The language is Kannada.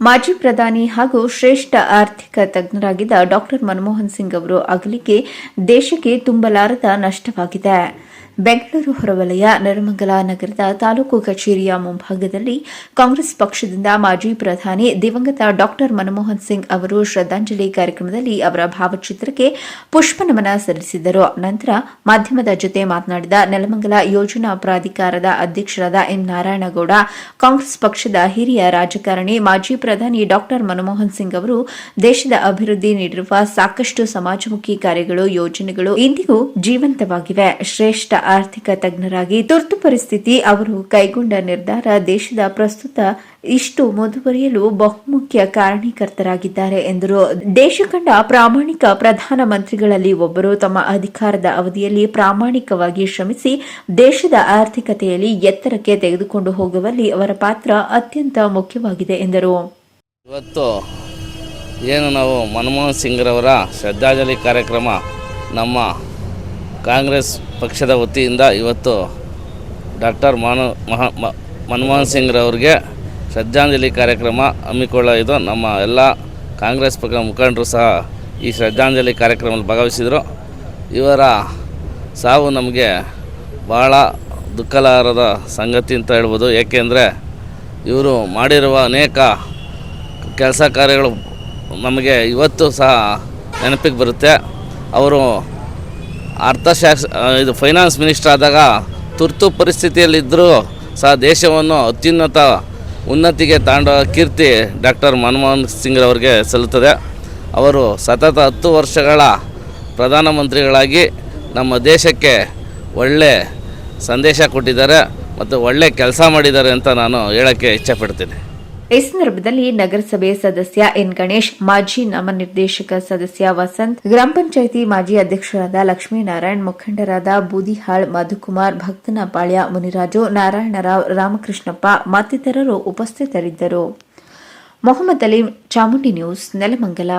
ಮಾಜಿ ಪ್ರಧಾನಿ ಹಾಗೂ ಶ್ರೇಷ್ಠ ಆರ್ಥಿಕ ತಜ್ಞರಾಗಿದ್ದ ಡಾಕ್ಟರ್ ಮನಮೋಹನ್ ಸಿಂಗ್ ಅವರು ಅಗಲಿಕೆ ದೇಶಕ್ಕೆ ತುಂಬಲಾರದ ನಷ್ಟವಾಗಿದೆ. ಬೆಂಗಳೂರು ಹೊರವಲಯ, ನಿರ್ಮಂಗಲ ನಗರದ ತಾಲೂಕು ಕಚೇರಿಯ ಮುಂಭಾಗದಲ್ಲಿ ಕಾಂಗ್ರೆಸ್ ಪಕ್ಷದಿಂದ ಮಾಜಿ ಪ್ರಧಾನಿ ದಿವಂಗತ ಡಾಕ್ಟರ್ ಮನಮೋಹನ್ ಸಿಂಗ್ ಅವರು ಶ್ರದ್ದಾಂಜಲಿ ಕಾರ್ಯಕ್ರಮದಲ್ಲಿ ಅವರ ಭಾವಚಿತ್ರಕ್ಕೆ ಪುಷ್ಪನಮನ ಸಲ್ಲಿಸಿದರು. ನಂತರ ಮಾಧ್ಯಮದ ಜೊತೆ ಮಾತನಾಡಿದ ನೆಲಮಂಗಲ ಯೋಜನಾ ಪ್ರಾಧಿಕಾರದ ಅಧ್ಯಕ್ಷರಾದ ಎಂ ನಾರಾಯಣಗೌಡ, ಕಾಂಗ್ರೆಸ್ ಪಕ್ಷದ ಹಿರಿಯ ರಾಜಕಾರಣಿ ಮಾಜಿ ಪ್ರಧಾನಿ ಡಾಕ್ಟರ್ ಮನಮೋಹನ್ ಸಿಂಗ್ ಅವರು ದೇಶದ ಅಭಿವೃದ್ಧಿ ನೀಡಿರುವ ಸಾಕಷ್ಟು ಸಮಾಜಮುಖಿ ಕಾರ್ಯಗಳು, ಯೋಜನೆಗಳು ಇಂದಿಗೂ ಜೀವಂತವಾಗಿವೆ. ಶ್ರೇಷ್ಠ ಆರ್ಥಿಕ ತಜ್ಞರಾಗಿ ತುರ್ತು ಪರಿಸ್ಥಿತಿ ಅವರು ಕೈಗೊಂಡ ನಿರ್ಧಾರ ದೇಶದ ಪ್ರಸ್ತುತ ಇಷ್ಟು ಮುಂದುವರಿಯಲು ಬಹುಮುಖ್ಯ ಕಾರಣೀಕರ್ತರಾಗಿದ್ದಾರೆ ಎಂದರು. ದೇಶ ಕಂಡ ಪ್ರಾಮಾಣಿಕ ಪ್ರಧಾನಮಂತ್ರಿಗಳಲ್ಲಿ ಒಬ್ಬರು ತಮ್ಮ ಅಧಿಕಾರದ ಅವಧಿಯಲ್ಲಿ ಪ್ರಾಮಾಣಿಕವಾಗಿ ಶ್ರಮಿಸಿ ದೇಶದ ಆರ್ಥಿಕತೆಯಲ್ಲಿ ಎತ್ತರಕ್ಕೆ ತೆಗೆದುಕೊಂಡು ಹೋಗುವಲ್ಲಿ ಅವರ ಪಾತ್ರ ಅತ್ಯಂತ ಮುಖ್ಯವಾಗಿದೆ ಎಂದರು. ಇವತ್ತು ಏನು ನಾವು ಮನಮೋಹನ್ ಸಿಂಗ್ರವರ ಶ್ರದ್ಧಾಂಜಲಿ ಕಾರ್ಯಕ್ರಮ ನಮ್ಮ ಕಾಂಗ್ರೆಸ್ ಪಕ್ಷದ ವತಿಯಿಂದ ಇವತ್ತು ಡಾಕ್ಟರ್ ಮಾನು ಮಹ ಮನಮೋಹನ್ ಸಿಂಗ್ರವ್ರಿಗೆ ಶ್ರದ್ಧಾಂಜಲಿ ಕಾರ್ಯಕ್ರಮ ಹಮ್ಮಿಕೊಳ್ಳಿದ್ದು ನಮ್ಮ ಎಲ್ಲ ಕಾಂಗ್ರೆಸ್ ಪಕ್ಷದ ಮುಖಂಡರು ಸಹ ಈ ಶ್ರದ್ಧಾಂಜಲಿ ಕಾರ್ಯಕ್ರಮದಲ್ಲಿ ಭಾಗವಹಿಸಿದರು. ಇವರ ಸಾವು ನಮಗೆ ಭಾಳ ದುಃಖಲಾರದ ಸಂಗತಿ ಅಂತ ಹೇಳ್ಬೋದು. ಏಕೆಂದರೆ ಇವರು ಮಾಡಿರುವ ಅನೇಕ ಕೆಲಸ ಕಾರ್ಯಗಳು ನಮಗೆ ಇವತ್ತು ಸಹ ನೆನಪಿಗೆ ಬರುತ್ತೆ. ಅವರು ಅರ್ಥಶಾಸ್ತ್ರ ಇದು ಫೈನಾನ್ಸ್ ಮಿನಿಸ್ಟರ್ ಆದಾಗ ತುರ್ತು ಪರಿಸ್ಥಿತಿಯಲ್ಲಿದ್ದರೂ ಸಹ ದೇಶವನ್ನು ಅತ್ಯುನ್ನತ ಉನ್ನತಿಗೆ ತಾಂಡ ಕೀರ್ತಿ ಡಾಕ್ಟರ್ ಮನಮೋಹನ್ ಸಿಂಗ್ ಸಿಂಗ್ರವ್ರಿಗೆ ಸಲ್ಲುತ್ತದೆ. ಅವರು ಸತತ ಹತ್ತು ವರ್ಷಗಳ ಪ್ರಧಾನಮಂತ್ರಿಗಳಾಗಿ ನಮ್ಮ ದೇಶಕ್ಕೆ ಒಳ್ಳೆ ಸಂದೇಶ ಕೊಟ್ಟಿದ್ದಾರೆ ಮತ್ತು ಒಳ್ಳೆ ಕೆಲಸ ಮಾಡಿದ್ದಾರೆ ಅಂತ ನಾನು ಹೇಳೋಕ್ಕೆ ಇಚ್ಛೆಪಡ್ತೀನಿ. ಈ ಸಂದರ್ಭದಲ್ಲಿ ನಗರಸಭೆ ಸದಸ್ಯ ಎನ್ ಗಣೇಶ್, ಮಾಜಿ ನಾಮನಿರ್ದೇಶಕ ಸದಸ್ಯ ವಸಂತ್, ಗ್ರಾಮ ಪಂಚಾಯಿತಿ ಮಾಜಿ ಅಧ್ಯಕ್ಷರಾದ ಲಕ್ಷ್ಮೀನಾರಾಯಣ್, ಮುಖಂಡರಾದ ಬೂದಿಹಾಳ್, ಮಧುಕುಮಾರ್, ಭಕ್ತನಪಾಳ್ಯ ಮುನಿರಾಜು, ನಾರಾಯಣರಾವ್, ರಾಮಕೃಷ್ಣಪ್ಪ ಮತ್ತಿತರರು ಉಪಸ್ಥಿತರಿದ್ದರು. ಮೊಹಮ್ಮದ್ ಅಲಿ, ಚಾಮುಂಡಿ ನ್ಯೂಸ್, ನೆಲಮಂಗಲ.